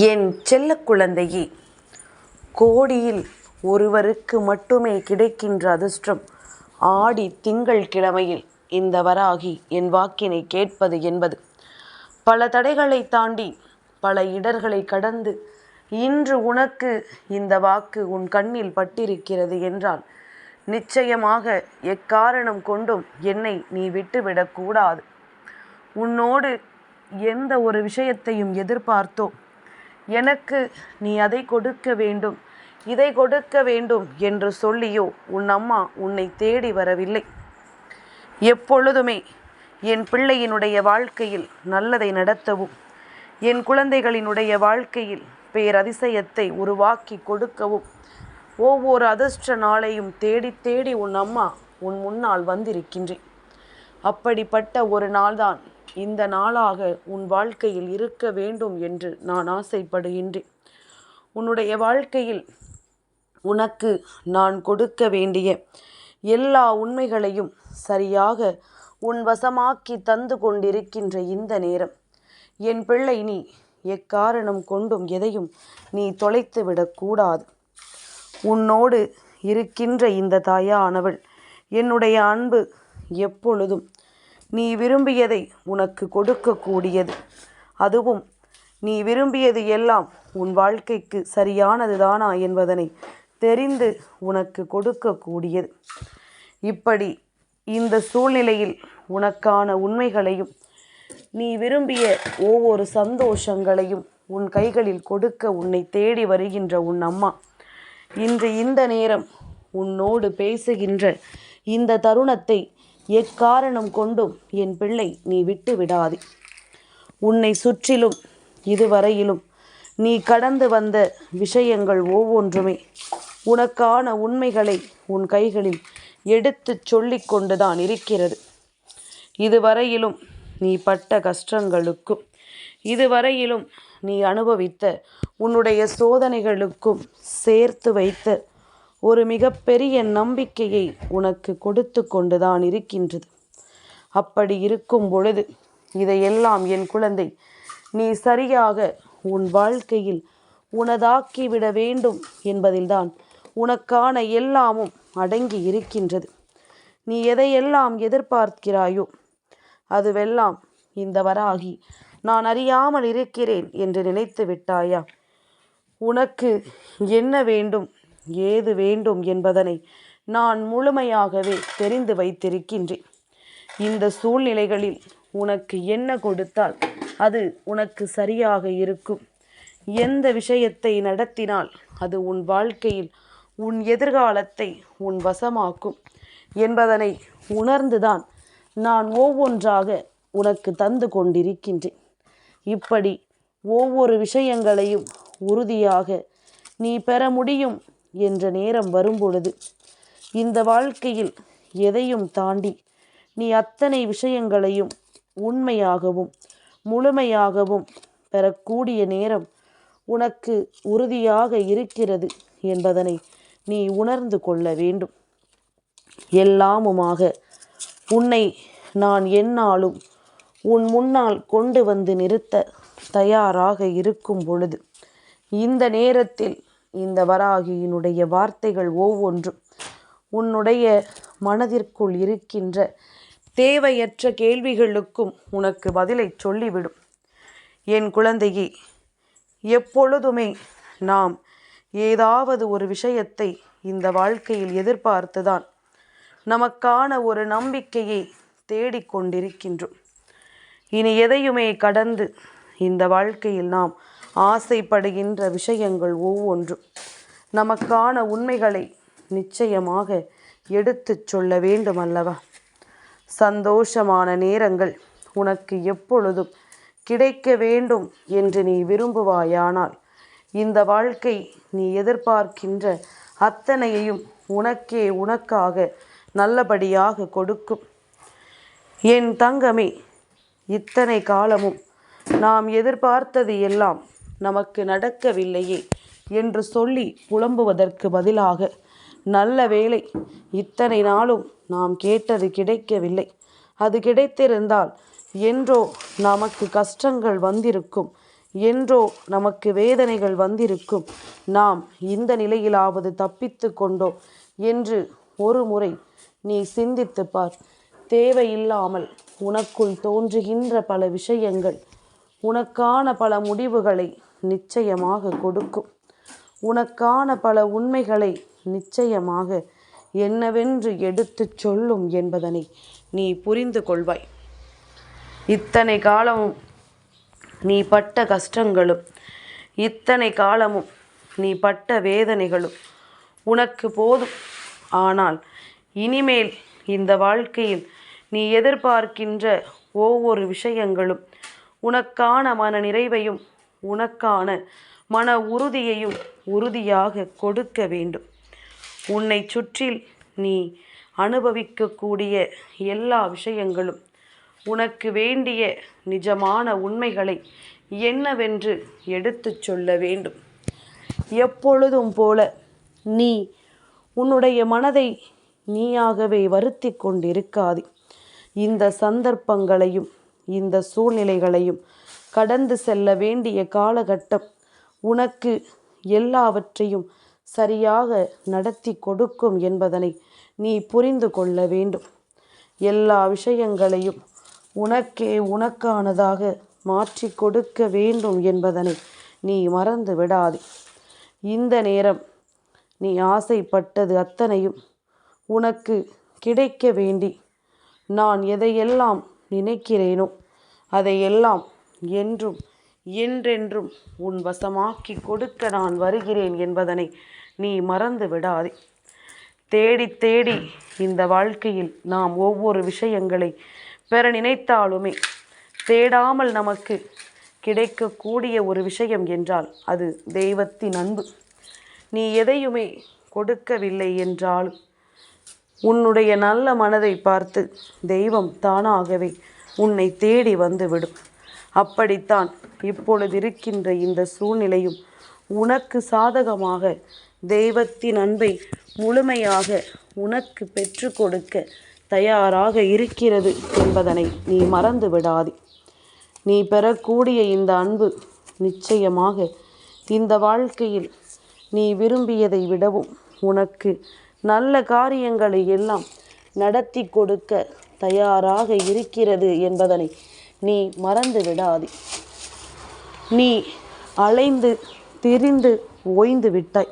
என் செல்ல குழந்தையே கோடியில் ஒருவருக்கு மட்டுமே கிடைக்கின்ற அதிர்ஷ்டம் ஆடி திங்கள் கிழமையில் இந்த வராகி என் வாக்கினை கேட்பது என்பது. பல தடைகளை தாண்டி பல இடர்களை கடந்து இன்று உனக்கு இந்த வாக்கு உன் கண்ணில் பட்டிருக்கிறது என்றால் நிச்சயமாக எக்காரணம் கொண்டும் என்னை நீ விட்டுவிடக்கூடாது. உன்னோடு எந்த ஒரு விஷயத்தையும் எதிர்பார்த்தோ எனக்கு நீ அதை கொடுக்க வேண்டும். இதை கொடுக்க வேண்டும் என்று சொல்லியோ உன் அம்மா உன்னை தேடி வரவில்லை. எப்பொழுதுமே என் பிள்ளையினுடைய வாழ்க்கையில் நல்லதை நடத்தவும் என் குழந்தைகளினுடைய வாழ்க்கையில் பேரதிசயத்தை உருவாக்கி கொடுக்கவும் ஒவ்வொரு அதிர்ஷ்ட நாளையும் தேடி தேடி உன் அம்மா உன் முன்னால் வந்திருக்கின்றேன். அப்படிப்பட்ட ஒரு நாள்தான் இந்த நாளாக உன் வாழ்க்கையில் இருக்க வேண்டும் என்று நான் ஆசைப்படுகின்றேன். உன்னுடைய வாழ்க்கையில் உனக்கு நான் கொடுக்க வேண்டிய எல்லா உண்மைகளையும் சரியாக உன் வசமாக்கி தந்து கொண்டிருக்கின்ற இந்த நேரம். என் பிள்ளை நீ எக்காரணம் கொண்டும் எதையும் நீ தொலைத்து விடக்கூடாது உன்னோடு இருக்கின்ற இந்த தாயானவள் என்னுடைய அன்பு எப்பொழுதும் நீ விரும்பியதை உனக்கு கொடுக்கக்கூடியது. அதுவும் நீ விரும்பியது எல்லாம் உன் வாழ்க்கைக்கு சரியானதுதானா என்பதனை தெரிந்து உனக்கு கொடுக்கக்கூடியது. இப்படி இந்த சூழ்நிலையில் உனக்கான உண்மைகளையும் நீ விரும்பிய ஒவ்வொரு சந்தோஷங்களையும் உன் கைகளில் கொடுக்க உன்னை தேடி வருகின்ற உன் அம்மா. இன்று இந்த நேரம் உன்னோடு பேசுகின்ற இந்த தருணத்தை எக்காரணம் கொண்டும் என் பிள்ளை நீ விட்டு விடாதே. உன்னை சுற்றிலும் இதுவரையிலும் நீ கடந்து வந்த விஷயங்கள் ஒவ்வொன்றுமே உனக்கான உண்மைகளை உன் கைகளில் எடுத்துச் சொல்லிக் கொண்டுதான் இருக்கிறது. இதுவரையிலும் நீ பட்ட கஷ்டங்களுக்கும் இதுவரையிலும் நீ அனுபவித்த உன்னுடைய சோதனைகளுக்கும் சேர்த்து வைத்த ஒரு மிகப்பெரிய நம்பிக்கையை உனக்கு கொடுத்து கொண்டுதான் இருக்கின்றது. அப்படி இருக்கும் பொழுது இதையெல்லாம் என் குழந்தை நீ சரியாக உன் வாழ்க்கையில் உனதாக்கிவிட வேண்டும் என்பதில்தான் உனக்கான எல்லாமும் அடங்கி இருக்கின்றது. நீ எதையெல்லாம் எதிர்பார்க்கிறாயோ அதுவெல்லாம் இந்த வராகி நான் அறியாமல் இருக்கிறேன் என்று நினைத்து விட்டாயா? உனக்கு என்ன வேண்டும்? ஏது வேண்டும் என்பதனை நான் முழுமையாகவே தெரிந்து வைத்திருக்கின்றேன். இந்த சூழ்நிலைகளில் உனக்கு என்ன கொடுத்தால் அது உனக்கு சரியாக இருக்கும். எந்த விஷயத்தை நடத்தினால் அது உன் வாழ்க்கையில் உன் எதிர்காலத்தை உன் வசமாக்கும் என்பதனை உணர்ந்துதான் நான் ஒவ்வொன்றாக உனக்கு தந்து கொண்டிருக்கின்றேன். இப்படி ஒவ்வொரு விஷயங்களையும் உறுதியாக நீ பெற முடியும் என்ற நேரம் வரும்பொழுது இந்த வாழ்க்கையில் எதையும் தாண்டி நீ அத்தனை விஷயங்களையும் உண்மையாகவும் முழுமையாகவும் பெறக்கூடிய நேரம் உனக்கு உறுதியாக இருக்கிறது என்பதனை நீ உணர்ந்து கொள்ள வேண்டும். எல்லாமுமாக உன்னை நான் என்னாலும் உன் முன்னால் கொண்டு வந்து நிறுத்த தயாராக இருக்கும் பொழுது இந்த நேரத்தில் இந்த வராகியினுடைய வார்த்தைகள் ஒவ்வொன்றும் உன்னுடைய மனதிற்குள் இருக்கின்ற தேவையற்ற கேள்விகளுக்கும் உனக்கு பதிலை சொல்லிவிடும். என் குழந்தையே எப்பொழுதுமே நாம் ஏதாவது ஒரு விஷயத்தை இந்த வாழ்க்கையில் எதிர்பார்த்துதான் நமக்கான ஒரு நம்பிக்கையை தேடிக்கொண்டிருக்கின்றோம் இனி எதையுமே கடந்து இந்த வாழ்க்கையில் நாம் ஆசைப்படுகின்ற விஷயங்கள் ஒவ்வொன்றும். நமக்கான உண்மைகளை நிச்சயமாக எடுத்துச் சொல்ல வேண்டும் அல்லவா? சந்தோஷமான நேரங்கள் உனக்கு எப்பொழுதும் கிடைக்க வேண்டும் என்று நீ விரும்புவாயானால் இந்த வாழ்க்கை நீ எதிர்பார்க்கின்ற அத்தனையையும் உனக்கே உனக்காக நல்லபடியாக கொடுக்கும். என் தங்கமே இத்தனை காலமும் நாம் எதிர்பார்த்தது எல்லாம் நமக்கு நடக்கவில்லையே என்று சொல்லி புலம்புவதற்கு பதிலாக நல்ல வேளை இத்தனை நாளும் நாம் கேட்டது கிடைக்கவில்லை. அது கிடைத்திருந்தால் என்றோ நமக்கு கஷ்டங்கள் வந்திருக்கும் என்றோ நமக்கு வேதனைகள் வந்திருக்கும். நாம் இந்த நிலையிலாவது தப்பித்து கொண்டோம் என்று ஒரு முறை நீ சிந்தித்து பார். தேவையில்லாமல் உனக்குள் தோன்றுகின்ற பல விஷயங்கள் உனக்கான பல முடிவுகளை நிச்சயமாக கொடுக்கும். உனக்கான பல உண்மைகளை நிச்சயமாக என்னவென்று எடுத்துச் சொல்லும் என்பதனை நீ புரிந்து கொள்வாய். இத்தனை காலமும் நீ பட்ட கஷ்டங்களும் இத்தனை காலமும் நீ பட்ட வேதனைகளும் உனக்கு போதும். ஆனால் இனிமேல் இந்த வாழ்க்கையில் நீ எதிர்பார்க்கின்ற ஒவ்வொரு விஷயங்களும் உனக்கான மன நிறைவையும் உனக்கான மன உறுதியையும் உறுதியாக கொடுக்க வேண்டும். உன்னை சுற்றில் நீ அனுபவிக்கக்கூடிய எல்லா விஷயங்களும் உனக்கு வேண்டிய நிஜமான உண்மைகளை என்னவென்று எடுத்துச் சொல்ல வேண்டும். எப்பொழுதும் போல நீ உன்னுடைய மனதை நீயாகவே வருத்தி கொண்டிருக்காது. இந்த சந்தர்ப்பங்களையும் இந்த சூழ்நிலைகளையும் கடந்து செல்ல வேண்டிய காலகட்டம் உனக்கு எல்லாவற்றையும் சரியாக நடத்தி கொடுக்கும் என்பதனை நீ புரிந்து கொள்ள வேண்டும். எல்லா விஷயங்களையும் உனக்கே உனக்கானதாக மாற்றி கொடுக்க வேண்டும் என்பதனை நீ மறந்து விடாதே. இந்த நேரம் நீ ஆசைப்பட்டது அத்தனையும் உனக்கு கிடைக்க வேண்டி நான் எதையெல்லாம் நினைக்கிறேனோ அதையெல்லாம் என்றும் என்றென்றும் உன் வசமாக்கி கொடுக்க நான் வருகிறேன் என்பதனை நீ மறந்து விடாதே. தேடி தேடி இந்த வாழ்க்கையில் நாம் ஒவ்வொரு விஷயங்களை பெற நினைத்தாலுமே தேடாமல் நமக்கு கிடைக்கக்கூடிய ஒரு விஷயம் என்றால் அது தெய்வத்தின் அன்பு. நீ எதையுமே கொடுக்கவில்லை என்றாலும் உன்னுடைய நல்ல மனதை பார்த்து தெய்வம் தானாகவே உன்னை தேடி வந்துவிடும் அப்படித்தான் இப்பொழுது இருக்கின்ற இந்த சூழ்நிலையும் உனக்கு சாதகமாக தெய்வத்தின் அன்பை முழுமையாக உனக்கு பெற்று கொடுக்க தயாராக இருக்கிறது என்பதனை நீ மறந்து விடாதே. நீ பெறக்கூடிய இந்த அன்பு நிச்சயமாக இந்த வாழ்க்கையில் நீ விரும்பியதை விடவும் உனக்கு நல்ல காரியங்களை எல்லாம் நடத்தி கொடுக்க தயாராக இருக்கிறது என்பதனை நீ மறந்து விடாதே. நீ அலைந்து திரிந்து ஓய்ந்து விட்டாய்.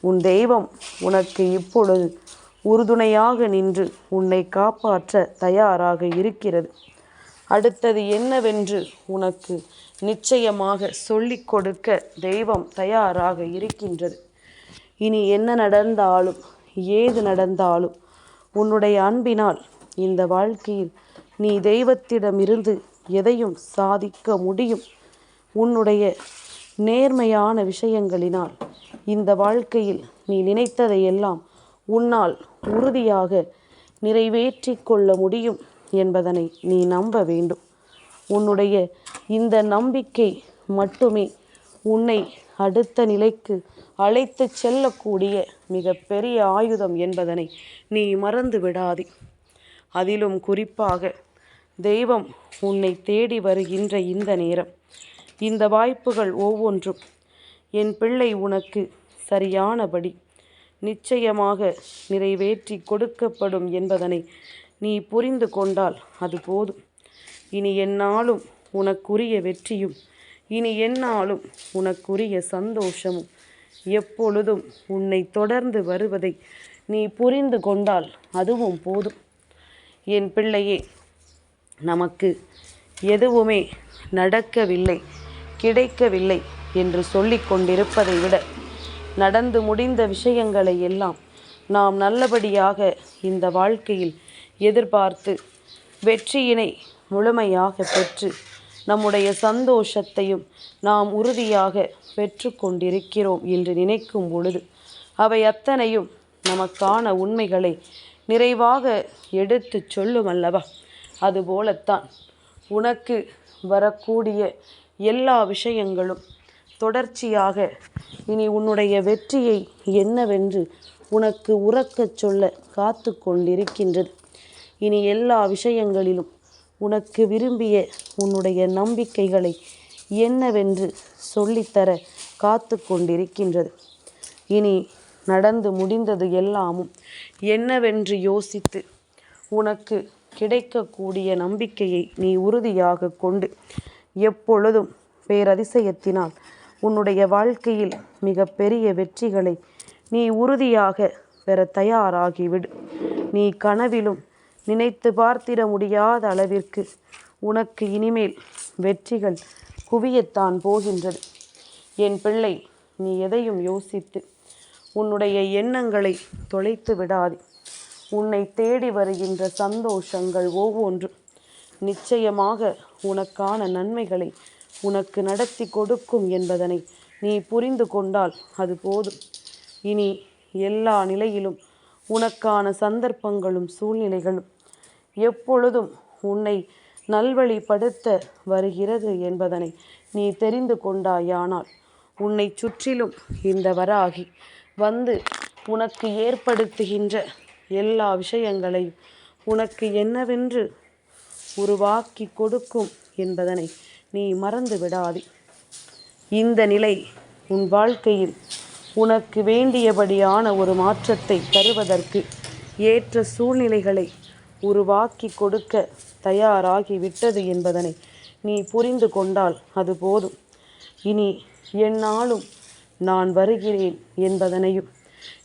உன் தெய்வம் உனக்கு இப்பொழுது உறுதுணையாக நின்று உன்னை காப்பாற்ற தயாராக இருக்கிறது. அடுத்தது என்னவென்று உனக்கு நிச்சயமாக சொல்லிக் கொடுக்க தெய்வம் தயாராக இருக்கின்றது. இனி என்ன நடந்தாலும் ஏது நடந்தாலும் உன்னுடைய அன்பினால் இந்த வாழ்க்கையில் நீ தெய்வத்திடமிருந்து எதையும் சாதிக்க முடியும். உன்னுடைய நேர்மையான விஷயங்களினால் இந்த வாழ்க்கையில் நீ நினைத்ததையெல்லாம் உன்னால் உறுதியாக நிறைவேற்றி கொள்ள முடியும் என்பதனை நீ நம்ப வேண்டும். உன்னுடைய இந்த நம்பிக்கை மட்டுமே உன்னை அடுத்த நிலைக்கு அழைத்து செல்லக்கூடிய மிக பெரிய ஆயுதம் என்பதனை நீ மறந்து விடாதே அதிலும் குறிப்பாக தெய்வம் உன்னை தேடி வருகின்ற இந்த நேரம். இந்த வாய்ப்புகள் ஒவ்வொன்றும் என் பிள்ளை உனக்கு சரியானபடி நிச்சயமாக நிறைவேற்றி கொடுக்கப்படும் என்பதனை நீ புரிந்து கொண்டால் அது போதும். இனி என்னாலும் உனக்குரிய வெற்றியும் இனி என்னாலும் உனக்குரிய சந்தோஷமும் எப்பொழுதும் உன்னை தொடர்ந்து வருவதை நீ புரிந்து கொண்டால் அதுவும் போதும். என் பிள்ளையே நமக்கு எதுவுமே நடக்கவில்லை கிடைக்கவில்லை என்று சொல்லிக் கொண்டிருப்பதை விட நடந்து முடிந்த விஷயங்களை எல்லாம் நாம் நல்லபடியாக இந்த வாழ்க்கையில் எதிர்பார்த்து வெற்றியினை முழுமையாக பெற்று நம்முடைய சந்தோஷத்தையும் நாம் உறுதியாக பெற்று கொண்டிருக்கிறோம் என்று நினைக்கும் பொழுது அவை அத்தனையும் நமக்கான உண்மைகளை நிறைவாக எடுத்துச் சொல்லும் அல்லவா? அதுபோலத்தான். உனக்கு வரக்கூடிய எல்லா விஷயங்களும் தொடர்ச்சியாக இனி உன்னுடைய வெற்றியை என்னவென்று உனக்கு உறக்கச் சொல்ல காத்து கொண்டிருக்கின்றது. இனி எல்லா விஷயங்களிலும் உனக்கு விரும்பிய உன்னுடைய நம்பிக்கைகளை என்னவென்று சொல்லித்தர காத்து கொண்டிருக்கின்றது. இனி நடந்து முடிந்தது எல்லாமும் என்னவென்று யோசித்து உனக்கு கிடைக்கக்கூடிய நம்பிக்கையை நீ உறுதியாக கொண்டு எப்பொழுதும் பேரதிசயத்தினால் உன்னுடைய வாழ்க்கையில் மிக பெரிய வெற்றிகளை நீ உறுதியாக பெற தயாராகிவிடு. நீ கனவிலும் நினைத்து பார்த்திட முடியாத அளவிற்கு உனக்கு இனிமேல் வெற்றிகள் குவியத்தான் போகின்றது என் பிள்ளை நீ எதையும் யோசித்து உன்னுடைய எண்ணங்களை தொலைத்து விடாதே. உன்னை தேடி வருகின்ற சந்தோஷங்கள் ஒவ்வொன்றும் நிச்சயமாக உனக்கான நன்மைகளை உனக்கு நடத்தி கொடுக்கும் என்பதனை நீ புரிந்து கொண்டால் அது போதும். இனி எல்லா நிலையிலும் உனக்கான சந்தர்ப்பங்களும் சூழ்நிலைகளும் எப்பொழுதும் உன்னை நல்வழிப்படுத்த வருகிறது என்பதனை நீ தெரிந்து கொண்டாயானால் உன்னை சுற்றிலும் இந்த வராகி வந்து உனக்கு ஏற்படுத்துகின்ற எல்லா விஷயங்களையும் உனக்கு என்னவென்று உருவாக்கி கொடுக்கும் என்பதனை நீ மறந்து விடாதே. இந்த நிலை உன் வாழ்க்கையில் உனக்கு வேண்டியபடியான ஒரு மாற்றத்தை தருவதற்கு ஏற்ற சூழ்நிலைகளை உருவாக்கி கொடுக்க தயாராகி விட்டது என்பதனை நீ புரிந்து கொண்டால் அது போதும். இனி என்னாலும் நான் வருகிறேன் என்பதனையும்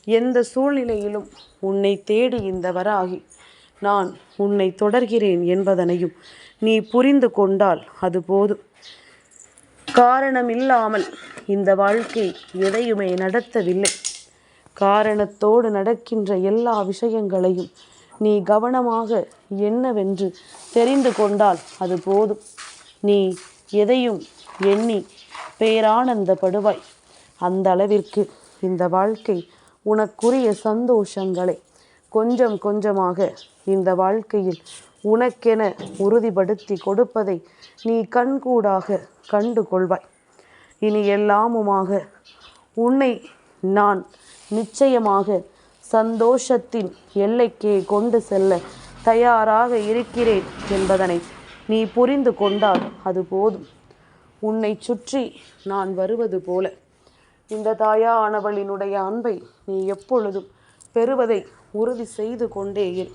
எந்த சூழ்நிலையிலும் உன்னை தேடி இந்த வராகி. நான் உன்னை தொடர்கிறேன் என்பதனையும் நீ புரிந்து கொண்டால் அது போதும். காரணமில்லாமல் இந்த வாழ்க்கை எதையுமே நடத்தவில்லை. காரணத்தோடு நடக்கின்ற எல்லா விஷயங்களையும் நீ கவனமாக என்னவென்று தெரிந்து கொண்டால் அது போதும். நீ எதையும் எண்ணி பேரானந்தப்படுவாய். அந்த அளவிற்கு இந்த வாழ்க்கை உனக்குரிய சந்தோஷங்களை கொஞ்சம் கொஞ்சமாக இந்த வாழ்க்கையில் உனக்கென உறுதிப்படுத்தி கொடுப்பதை நீ கண்கூடாக கண்டு கொள்வாய் இனி எல்லாமுமாக உன்னை நான் நிச்சயமாக சந்தோஷத்தின் எல்லைக்கே கொண்டு செல்ல தயாராக இருக்கிறேன் என்பதனை நீ புரிந்து கொண்டால் அது போதும். உன்னை சுற்றி நான் வருவது போல. இந்த தாயானவளினுடைய அன்பை நீ எப்பொழுதும் பெறுவதை உறுதி செய்து கொண்டே இரு.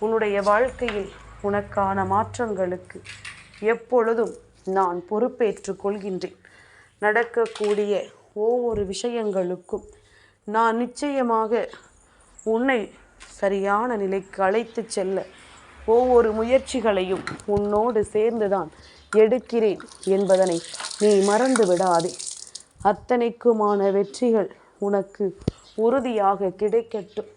உன்னுடைய வாழ்க்கையில் உனக்கான மாற்றங்களுக்கு எப்பொழுதும் நான் பொறுப்பேற்று கொள்கின்றேன். நடக்கக்கூடிய ஒவ்வொரு விஷயங்களுக்கும் நான் நிச்சயமாக உன்னை சரியான நிலைக்கு அழைத்து செல்ல ஒவ்வொரு முயற்சிகளையும் உன்னோடு சேர்ந்துதான் எடுக்கிறேன் என்பதனை நீ மறந்து விடாதே அத்தனைக்குமான வெற்றிகள் உனக்கு உறுதியாக கிடைக்கட்டும்.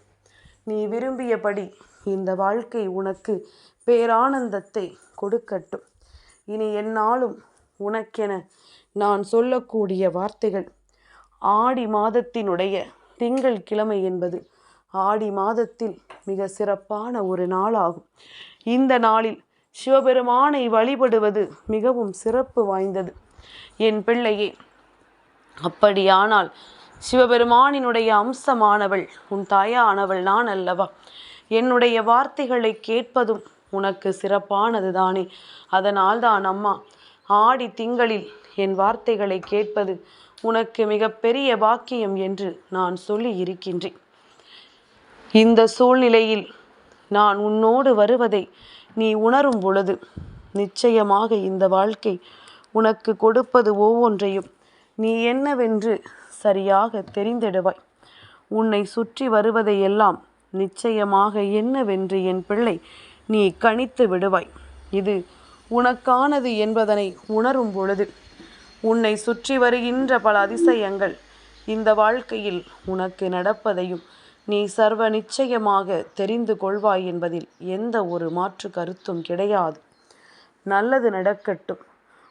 நீ விரும்பியபடி இந்த வாழ்க்கை உனக்கு பேரானந்தத்தை கொடுக்கட்டும். இனி என்னாலும் உனக்கென நான் சொல்லக்கூடிய வார்த்தைகள். ஆடி மாதத்தினுடைய திங்கள் கிழமை என்பது ஆடி மாதத்தில் மிக சிறப்பான ஒரு நாளாகும். இந்த நாளில் சிவபெருமானை வழிபடுவது மிகவும் சிறப்பு வாய்ந்தது. என் பிள்ளையே அப்படியானால் சிவபெருமானினுடைய அம்சமானவள் உன் தாயானவள் நான் அல்லவா? என்னுடைய வார்த்தைகளை கேட்பதும் உனக்கு சிறப்பானது தானே அதனால் தான் அம்மா ஆடி திங்களில் என் வார்த்தைகளை கேட்பது உனக்கு மிகப்பெரிய பாக்கியம் என்று நான் சொல்லி இருக்கின்றேன். இந்த சூழ்நிலையில் நான் உன்னோடு வருவதை நீ உணரும் பொழுது நிச்சயமாக இந்த வாழ்க்கை உனக்கு கொடுப்பது ஒவ்வொன்றையும். நீ என்னவென்று சரியாக தெரிந்திடுவாய். உன்னை சுற்றி வருவதையெல்லாம் நிச்சயமாக என்னவென்று என் பிள்ளை நீ கணித்து விடுவாய். இது உனக்கானது என்பதனை உணரும் பொழுது உன்னை சுற்றி வருகின்ற பல அதிசயங்கள் இந்த வாழ்க்கையில் உனக்கு நடப்பதையும் நீ சர்வ நிச்சயமாக தெரிந்து கொள்வாய் என்பதில் எந்த ஒரு மாற்று கருத்தும் கிடையாது. நல்லது நடக்கட்டும்.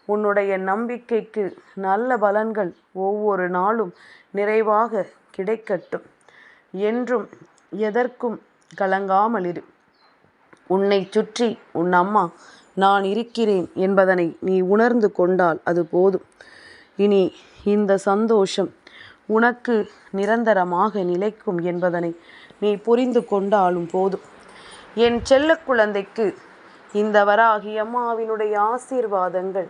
உன்னுடைய நம்பிக்கைக்கு நல்ல பலன்கள் ஒவ்வொரு நாளும் நிறைவாக கிடைக்கட்டும். என்றும் எதற்கும் கலங்காமல் இரு. உன்னை சுற்றி உன் அம்மா நான் இருக்கிறேன் என்பதனை நீ உணர்ந்து கொண்டால் அது போதும். இனி இந்த சந்தோஷம் உனக்கு நிரந்தரமாக நிலைக்கும் என்பதனை நீ புரிந்து கொண்டாலும் போதும். என் செல்ல குழந்தைக்கு இந்த வராகி அம்மாவினுடைய ஆசீர்வாதங்கள்